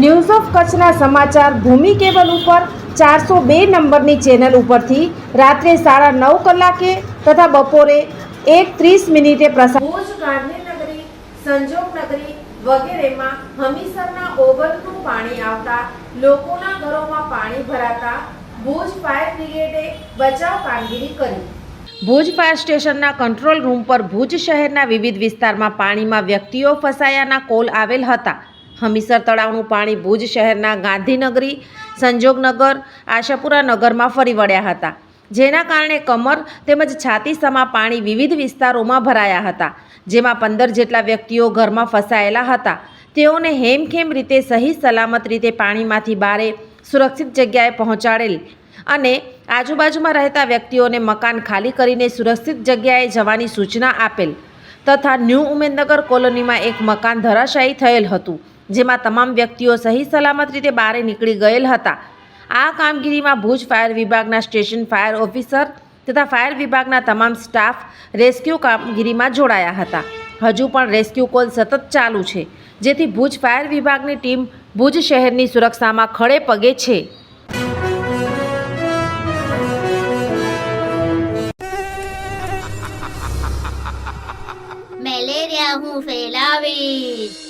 news of કચ્છના સમાચાર ભૂમિ cable ઉપર ચારસો બે નંબરની ચેનલ ઉપરથી રાત્રે સાડા નવ કલાકે તથા બપોરે એક ત્રીસ મિનિટે પ્રસાર ભુજ ગાંધીનગરી સંજોગનગરી વગેરેમાં હમીસરના ઓવરનું પાણી આવતા લોકોના ઘરોમાં પાણી ભરાતા ભુજ ફાયર બ્રિગેડે બચાવ કામગીરી કરી. ભુજ ફાયર સ્ટેશનના કંટ્રોલ રૂમ પર ભુજ શહેરના વિવિધ વિસ્તારમાં પાણીમાં વ્યક્તિઓ ફસાયાના કોલ આવેલ હતા. હમીસર તળાવનું પાણી ભુજ શહેરના ગાંધીનગરી, સંજોગનગર, આશાપુરા નગરમાં ફરી વળ્યા હતા. જેના કારણે કમર તેમજ છાતીસમાં પાણી વિવિધ વિસ્તારોમાં ભરાયા હતા, જેમાં પંદર જેટલા વ્યક્તિઓ ઘરમાં ફસાયેલા હતા. તેઓને હેમખેમ રીતે સહી સલામત રીતે પાણીમાંથી બારે સુરક્ષિત જગ્યાએ પહોંચાડેલ અને આજુબાજુમાં રહેતા વ્યક્તિઓને મકાન ખાલી કરીને સુરક્ષિત જગ્યાએ જવાની સૂચના આપેલ તથા ન્યૂ ઉમેદનગર કોલોનીમાં એક મકાન ધરાશાયી થયેલ હતું. જેમાં તમામ વ્યક્તિઓ સહી સલામત રીતે બહાર નીકળી ગયેલ હતા. આ કામગીરીમાં ભુજ ફાયર વિભાગના સ્ટેશન ફાયર ઓફિસર તથા ફાયર વિભાગના તમામ સ્ટાફ રેસ્ક્યુ કામગીરીમાં જોડાયા હતા. હજુ પણ રેસ્ક્યુ કોલ સતત ચાલુ છે, જેથી ભુજ ફાયર વિભાગની ટીમ ભુજ શહેરની સુરક્ષામાં ખડે પગે છે. મેલેરિયા હું ફેલાવીશ.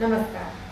નમસ્કાર